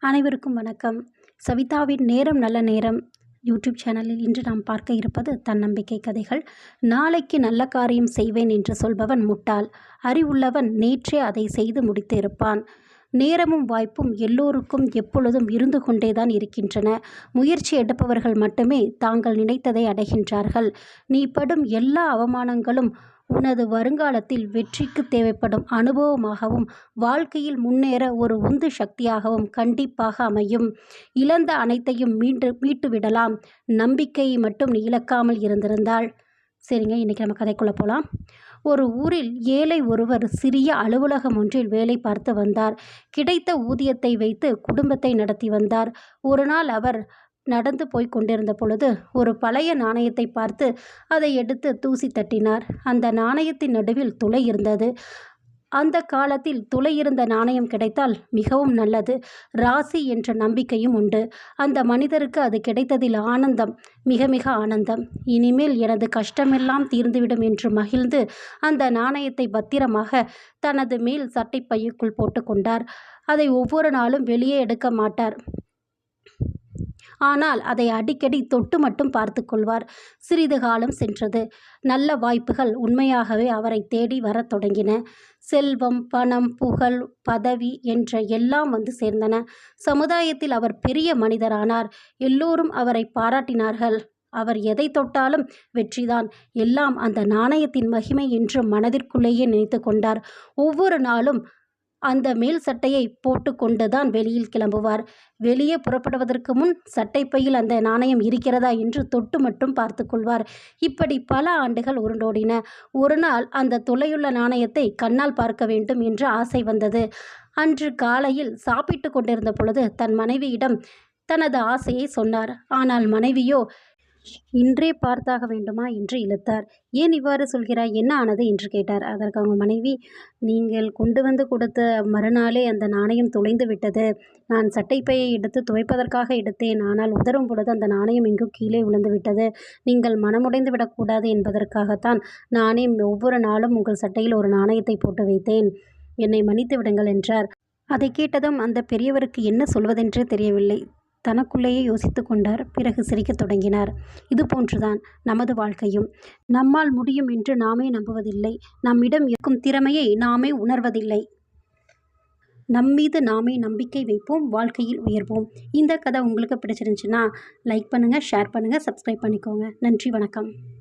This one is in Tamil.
அனைவருக்கும் வணக்கம். சவிதாவின் நேரம் நல்ல நேரம். யூடியூப் சேனலில் இன்று நாம் பார்க்க இருப்பது தன்னம்பிக்கை கதைகள். நாளைக்கு நல்ல காரியம் செய்வேன் என்று சொல்பவன் முட்டாள். அறிவுள்ளவன் நேற்றே அதை செய்து முடித்து இருப்பான் நேரமும் வாய்ப்பும் எல்லோருக்கும் எப்பொழுதும் இருந்து கொண்டேதான் இருக்கின்றன. முயற்சி எடுப்பவர்கள் மட்டுமே தாங்கள் நினைத்ததை அடைகின்றார்கள். நீ படும் எல்லா அவமானங்களும் உனது வருங்காலத்தில் வெற்றிக்கு தேவைப்படும் அனுபவமாகவும் வாழ்க்கையில் முன்னேற ஒரு உந்து சக்தியாகவும் கண்டிப்பாக அமையும். இழந்த அனைத்தையும் மீண்டு மீட்டுவிடலாம். நம்பிக்கையை மட்டும் நீ இழக்காமல் இருந்திருந்தால். சரிங்க இன்றைக்கி நம்ம கதைக்குள்ளே போகலாம் ஒரு ஊரில் ஏழை ஒருவர் சிறிய அலுவலகம் ஒன்றில் வேலை பார்த்து வந்தார். கிடைத்த ஊதியத்தை வைத்து குடும்பத்தை நடத்தி வந்தார். ஒரு நாள் அவர் நடந்து போய் கொண்டிருந்த பொழுது ஒரு பழைய நாணயத்தை பார்த்து அதை எடுத்து தூசி தட்டினார். அந்த நாணயத்தின் நடுவில் துளை இருந்தது. அந்த காலத்தில் துளை இருந்த நாணயம் கிடைத்தால் மிகவும் நல்லது. ராசி என்ற நம்பிக்கையும் உண்டு. அந்த மனிதருக்கு அது கிடைத்ததில் ஆனந்தம் மிக மிக ஆனந்தம். இனிமேல் எனது கஷ்டமெல்லாம் தீர்ந்துவிடும் என்று மகிழ்ந்து அந்த நாணயத்தை பத்திரமாக தனது மேல் சட்டை பையுக்குள் போட்டுக்கொண்டார் அதை ஒவ்வொரு நாளும் வெளியே எடுக்க மாட்டார். ஆனால் அதை அடிக்கடி தொட்டு மட்டும் பார்த்து கொள்வார். சிறிது காலம் சென்றது. நல்ல வாய்ப்புகள் உண்மையாகவே அவரை தேடி வரத் தொடங்கின. செல்வம் பணம் புகழ் பதவி என்ற எல்லாம் வந்து சேர்ந்தன. சமுதாயத்தில் அவர் பெரிய மனிதரானார். எல்லோரும் அவரை பாராட்டினார்கள். அவர் எதை தொட்டாலும் வெற்றிதான். எல்லாம் அந்த நாணயத்தின் மகிமை என்று மனதிற்குள்ளேயே நினைத்து கொண்டார். ஒவ்வொரு நாளும் அந்த மேல் சட்டையை போட்டுக்கொண்டு தான் வெளியில் கிளம்புவார். வெளியே புறப்படுவதற்கு முன் சட்டைப்பையில் அந்த நாணயம் இருக்கிறதா என்று தொட்டு மட்டும் பார்த்து கொள்வார். இப்படி பல ஆண்டுகள் உருண்டோடின. ஒரு நாள் அந்த தொலையுள்ள நாணயத்தை கண்ணால் பார்க்க வேண்டும் என்று ஆசை வந்தது. அன்று காலையில் சாப்பிட்டு கொண்டிருந்த பொழுது தன் மனைவியிடம் தனது ஆசையை சொன்னார். ஆனால் மனைவியோ இன்றே பார்த்தாக வேண்டுமா என்று இழுத்தார். ஏன் இவ்வாறு சொல்கிறாய்? என்ன ஆனது? என்று கேட்டார். அதற்கு அவங்க மனைவி நீங்கள் கொண்டு வந்து கொடுத்த மறுநாளே அந்த நாணயம் தொலைந்து விட்டது. நான் சட்டைப்பையை எடுத்து துவைப்பதற்காக எடுத்தேன். ஆனால் உதரும் பொழுது அந்த நாணயம் இங்கு கீழே விழுந்து விட்டது. நீங்கள் மனமுடைந்து விடக்கூடாது என்பதற்காகத்தான் நானே ஒவ்வொரு நாளும் உங்கள் சட்டையில் ஒரு நாணயத்தை போட்டு வைத்தேன். என்னை மன்னித்து விடுங்கள் என்றார். அதை கேட்டதும் அந்த பெரியவருக்கு என்ன சொல்வதென்றே தெரியவில்லை. தனக்குள்ளேயே யோசித்து கொண்டார் பிறகு சிரிக்கத் தொடங்கினார். இது போன்றுதான் நமது வாழ்க்கையும். நம்மால் முடியும் என்று நாமே நம்புவதில்லை. நம்மிடம் இருக்கும் திறமையை நாமே உணர்வதில்லை. நம்மீது நாமே நம்பிக்கை வைப்போம் வாழ்க்கையில் உயர்வோம். இந்த கதை உங்களுக்கு பிடிச்சிருந்துச்சுன்னா லைக் பண்ணுங்கள் ஷேர் பண்ணுங்கள் சப்ஸ்கிரைப் பண்ணிக்கோங்க. நன்றி வணக்கம்.